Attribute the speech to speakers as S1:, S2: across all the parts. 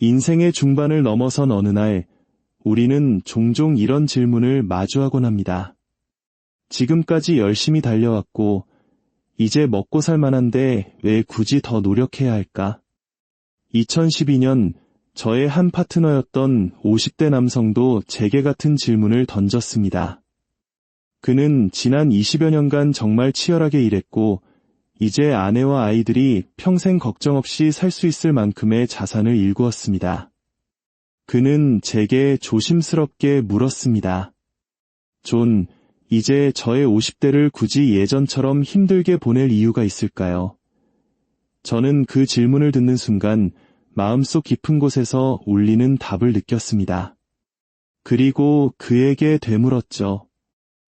S1: 인생의 중반을 넘어선 어느 날, 우리는 종종 이런 질문을 마주하곤 합니다. 지금까지 열심히 달려왔고, 이제 먹고 살 만한데 왜 굳이 더 노력해야 할까? 2012년 저의 한 파트너였던 50대 남성도 제게 같은 질문을 던졌습니다. 그는 지난 20여 년간 정말 치열하게 일했고, 이제 아내와 아이들이 평생 걱정 없이 살 수 있을 만큼의 자산을 일구었습니다. 그는 제게 조심스럽게 물었습니다. 존, 이제 저의 50대를 굳이 예전처럼 힘들게 보낼 이유가 있을까요? 저는 그 질문을 듣는 순간 마음속 깊은 곳에서 울리는 답을 느꼈습니다. 그리고 그에게 되물었죠.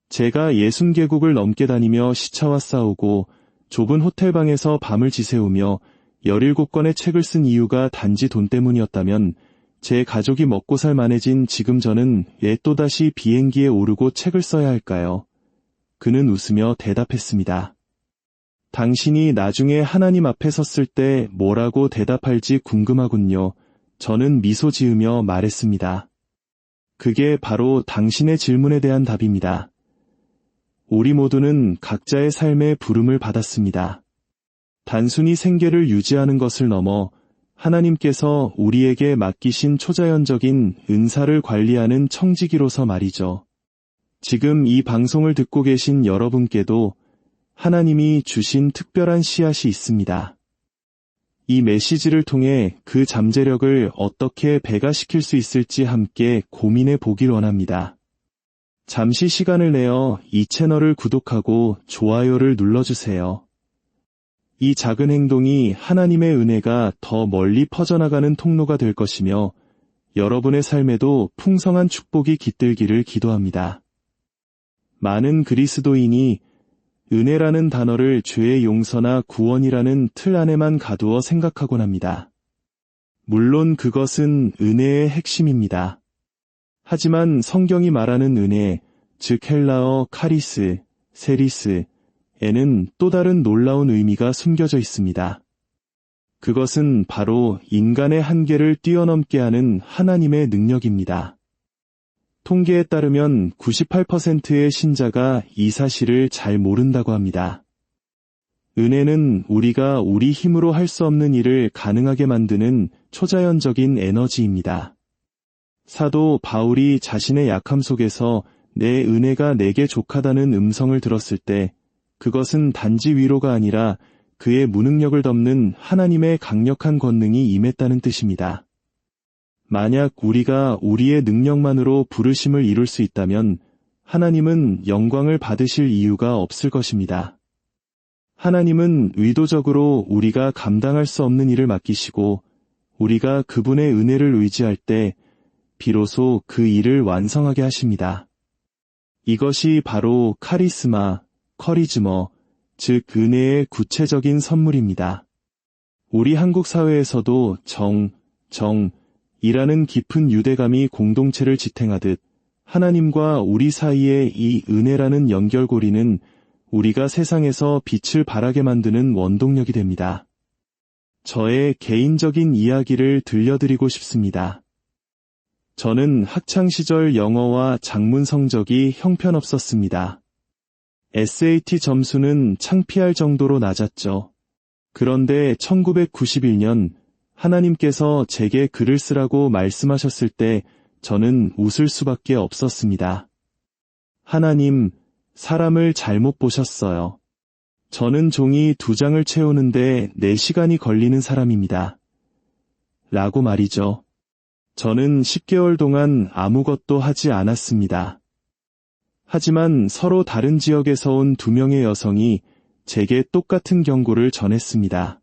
S1: 제가 예순 개국을 넘게 다니며 시차와 싸우고 좁은 호텔방에서 밤을 지새우며 17권의 책을 쓴 이유가 단지 돈 때문이었다면 제 가족이 먹고 살 만해진 지금 저는 왜 또다시 비행기에 오르고 책을 써야 할까요? 그는 웃으며 대답했습니다. 당신이 나중에 하나님 앞에 섰을 때 뭐라고 대답할지 궁금하군요. 저는 미소 지으며 말했습니다. 그게 바로 당신의 질문에 대한 답입니다. 우리 모두는 각자의 삶의 부름을 받았습니다. 단순히 생계를 유지하는 것을 넘어 하나님께서 우리에게 맡기신 초자연적인 은사를 관리하는 청지기로서 말이죠. 지금 이 방송을 듣고 계신 여러분께도 하나님이 주신 특별한 씨앗이 있습니다. 이 메시지를 통해 그 잠재력을 어떻게 배가시킬 수 있을지 함께 고민해 보길 원합니다. 잠시 시간을 내어 이 채널을 구독하고 좋아요를 눌러주세요. 이 작은 행동이 하나님의 은혜가 더 멀리 퍼져나가는 통로가 될 것이며 여러분의 삶에도 풍성한 축복이 깃들기를 기도합니다. 많은 그리스도인이 은혜라는 단어를 죄의 용서나 구원이라는 틀 안에만 가두어 생각하곤 합니다. 물론 그것은 은혜의 핵심입니다. 하지만 성경이 말하는 은혜, 즉 헬라어 카리스, 세리스, 에는 또 다른 놀라운 의미가 숨겨져 있습니다. 그것은 바로 인간의 한계를 뛰어넘게 하는 하나님의 능력입니다. 통계에 따르면 98%의 신자가 이 사실을 잘 모른다고 합니다. 은혜는 우리가 우리 힘으로 할 수 없는 일을 가능하게 만드는 초자연적인 에너지입니다. 사도 바울이 자신의 약함 속에서 내 은혜가 내게 족하다는 음성을 들었을 때 그것은 단지 위로가 아니라 그의 무능력을 덮는 하나님의 강력한 권능이 임했다는 뜻입니다. 만약 우리가 우리의 능력만으로 부르심을 이룰 수 있다면 하나님은 영광을 받으실 이유가 없을 것입니다. 하나님은 의도적으로 우리가 감당할 수 없는 일을 맡기시고 우리가 그분의 은혜를 의지할 때 비로소 그 일을 완성하게 하십니다. 이것이 바로 카리스마, 커리즈머, 즉 은혜의 구체적인 선물입니다. 우리 한국 사회에서도 정, 정, 이라는 깊은 유대감이 공동체를 지탱하듯 하나님과 우리 사이의 이 은혜라는 연결고리는 우리가 세상에서 빛을 발하게 만드는 원동력이 됩니다. 저의 개인적인 이야기를 들려드리고 싶습니다. 저는 학창시절 영어와 작문 성적이 형편없었습니다. SAT 점수는 창피할 정도로 낮았죠. 그런데 1991년 하나님께서 제게 글을 쓰라고 말씀하셨을 때 저는 웃을 수밖에 없었습니다. 하나님, 사람을 잘못 보셨어요. 저는 종이 두 장을 채우는데 4시간이 걸리는 사람입니다. 라고 말이죠. 저는 10개월 동안 아무것도 하지 않았습니다. 하지만 서로 다른 지역에서 온 두 명의 여성이 제게 똑같은 경고를 전했습니다.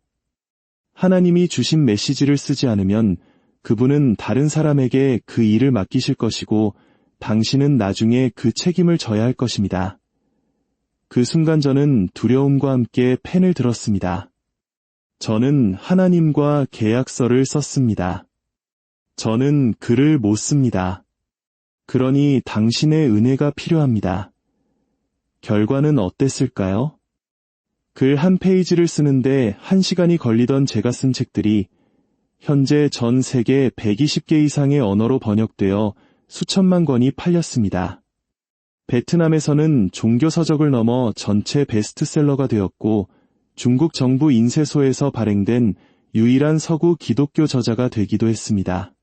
S1: 하나님이 주신 메시지를 쓰지 않으면 그분은 다른 사람에게 그 일을 맡기실 것이고 당신은 나중에 그 책임을 져야 할 것입니다. 그 순간 저는 두려움과 함께 펜을 들었습니다. 저는 하나님과 계약서를 썼습니다. 저는 글을 못 씁니다. 그러니 당신의 은혜가 필요합니다. 결과는 어땠을까요? 글 한 페이지를 쓰는데 한 시간이 걸리던 제가 쓴 책들이 현재 전 세계 120개 이상의 언어로 번역되어 수천만 권이 팔렸습니다. 베트남에서는 종교 서적을 넘어 전체 베스트셀러가 되었고 중국 정부 인쇄소에서 발행된 유일한 서구 기독교 저자가 되기도 했습니다.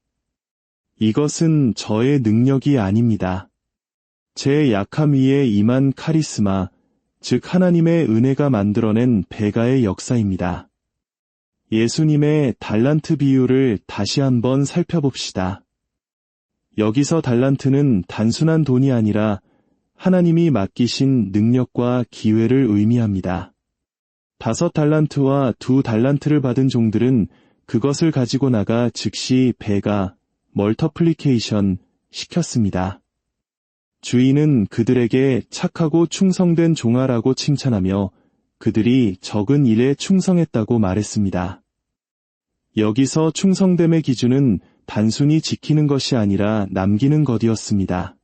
S1: 이것은 저의 능력이 아닙니다. 제 약함 위에 임한 카리스마, 즉 하나님의 은혜가 만들어낸 배가의 역사입니다. 예수님의 달란트 비유를 다시 한번 살펴봅시다. 여기서 달란트는 단순한 돈이 아니라 하나님이 맡기신 능력과 기회를 의미합니다. 다섯 달란트와 두 달란트를 받은 종들은 그것을 가지고 나가 즉시 배가 멀터플리케이션 시켰습니다. 주인은 그들에게 착하고 충성된 종아라고 칭찬하며 그들이 적은 일에 충성했다고 말했습니다. 여기서 충성됨의 기준은 단순히 지키는 것이 아니라 남기는 것이었습니다.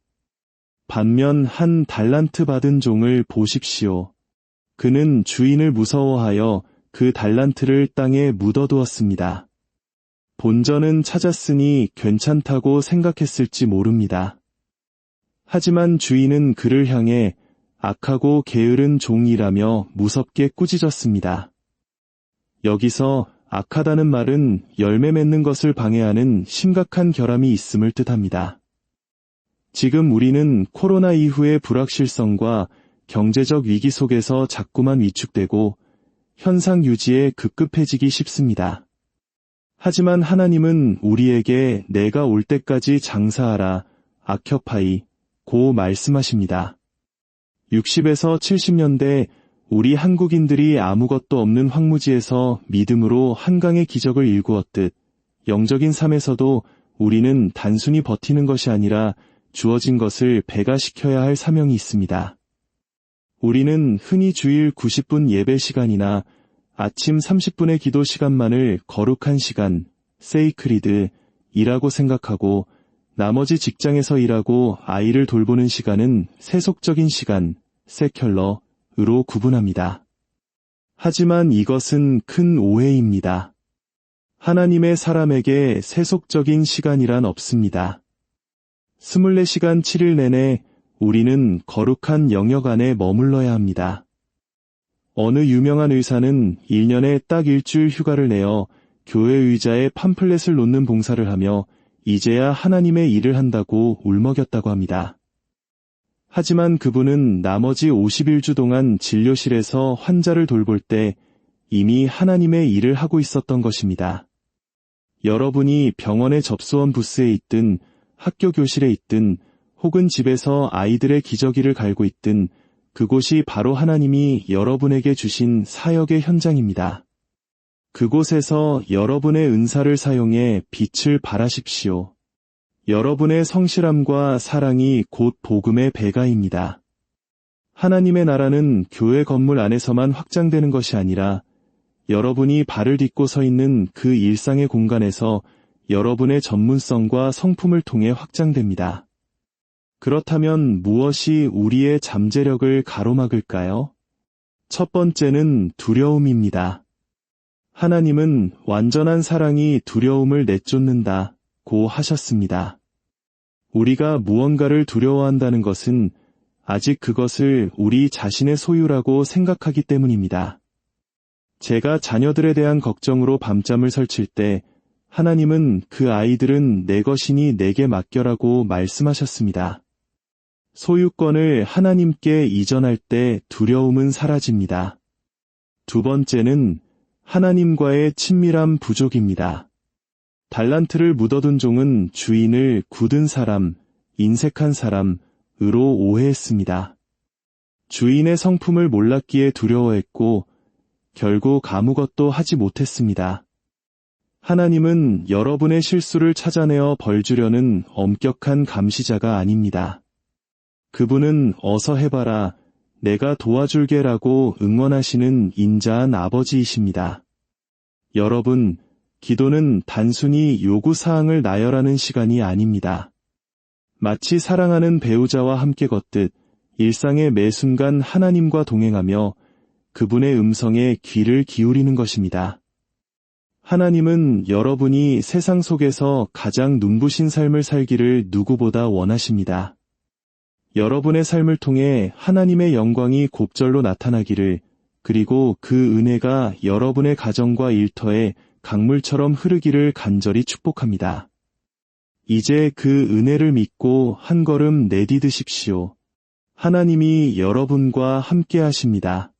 S1: 반면 한 달란트 받은 종을 보십시오. 그는 주인을 무서워하여 그 달란트를 땅에 묻어두었습니다. 본전은 찾았으니 괜찮다고 생각했을지 모릅니다. 하지만 주인은 그를 향해 악하고 게으른 종이라며 무섭게 꾸짖었습니다. 여기서 악하다는 말은 열매 맺는 것을 방해하는 심각한 결함이 있음을 뜻합니다. 지금 우리는 코로나 이후의 불확실성과 경제적 위기 속에서 자꾸만 위축되고 현상 유지에 급급해지기 쉽습니다. 하지만 하나님은 우리에게 내가 올 때까지 장사하라, 아켜파이, 고 말씀하십니다. 60에서 70년대 우리 한국인들이 아무것도 없는 황무지에서 믿음으로 한강의 기적을 일구었듯 영적인 삶에서도 우리는 단순히 버티는 것이 아니라 주어진 것을 배가시켜야 할 사명이 있습니다. 우리는 흔히 주일 90분 예배 시간이나 아침 30분의 기도 시간만을 거룩한 시간, 세이크리드, 이라고 생각하고 나머지 직장에서 일하고 아이를 돌보는 시간은 세속적인 시간, 세컬러으로 구분합니다. 하지만 이것은 큰 오해입니다. 하나님의 사람에게 세속적인 시간이란 없습니다. 24시간 7일 내내 우리는 거룩한 영역 안에 머물러야 합니다. 어느 유명한 의사는 1년에 딱 일주일 휴가를 내어 교회 의자에 팜플렛을 놓는 봉사를 하며 이제야 하나님의 일을 한다고 울먹였다고 합니다. 하지만 그분은 나머지 50일 동안 진료실에서 환자를 돌볼 때 이미 하나님의 일을 하고 있었던 것입니다. 여러분이 병원의 접수원 부스에 있든 학교 교실에 있든 혹은 집에서 아이들의 기저귀를 갈고 있든 그곳이 바로 하나님이 여러분에게 주신 사역의 현장입니다. 그곳에서 여러분의 은사를 사용해 빛을 발하십시오. 여러분의 성실함과 사랑이 곧 복음의 배가입니다. 하나님의 나라는 교회 건물 안에서만 확장되는 것이 아니라 여러분이 발을 딛고 서 있는 그 일상의 공간에서 여러분의 전문성과 성품을 통해 확장됩니다. 그렇다면 무엇이 우리의 잠재력을 가로막을까요? 첫 번째는 두려움입니다. 하나님은 완전한 사랑이 두려움을 내쫓는다 고 하셨습니다. 우리가 무언가를 두려워한다는 것은 아직 그것을 우리 자신의 소유라고 생각하기 때문입니다. 제가 자녀들에 대한 걱정으로 밤잠을 설칠 때 하나님은 그 아이들은 내 것이니 내게 맡겨라고 말씀하셨습니다. 소유권을 하나님께 이전할 때 두려움은 사라집니다. 두 번째는 하나님과의 친밀한 부족입니다. 달란트를 묻어둔 종은 주인을 굳은 사람, 인색한 사람으로 오해했습니다. 주인의 성품을 몰랐기에 두려워했고 결국 아무것도 하지 못했습니다. 하나님은 여러분의 실수를 찾아내어 벌 주려는 엄격한 감시자가 아닙니다. 그분은 어서 해봐라, 내가 도와줄게라고 응원하시는 인자한 아버지이십니다. 여러분, 기도는 단순히 요구사항을 나열하는 시간이 아닙니다. 마치 사랑하는 배우자와 함께 걷듯 일상의 매 순간 하나님과 동행하며 그분의 음성에 귀를 기울이는 것입니다. 하나님은 여러분이 세상 속에서 가장 눈부신 삶을 살기를 누구보다 원하십니다. 여러분의 삶을 통해 하나님의 영광이 곱절로 나타나기를 그리고 그 은혜가 여러분의 가정과 일터에 강물처럼 흐르기를 간절히 축복합니다. 이제 그 은혜를 믿고 한 걸음 내디드십시오. 하나님이 여러분과 함께 하십니다.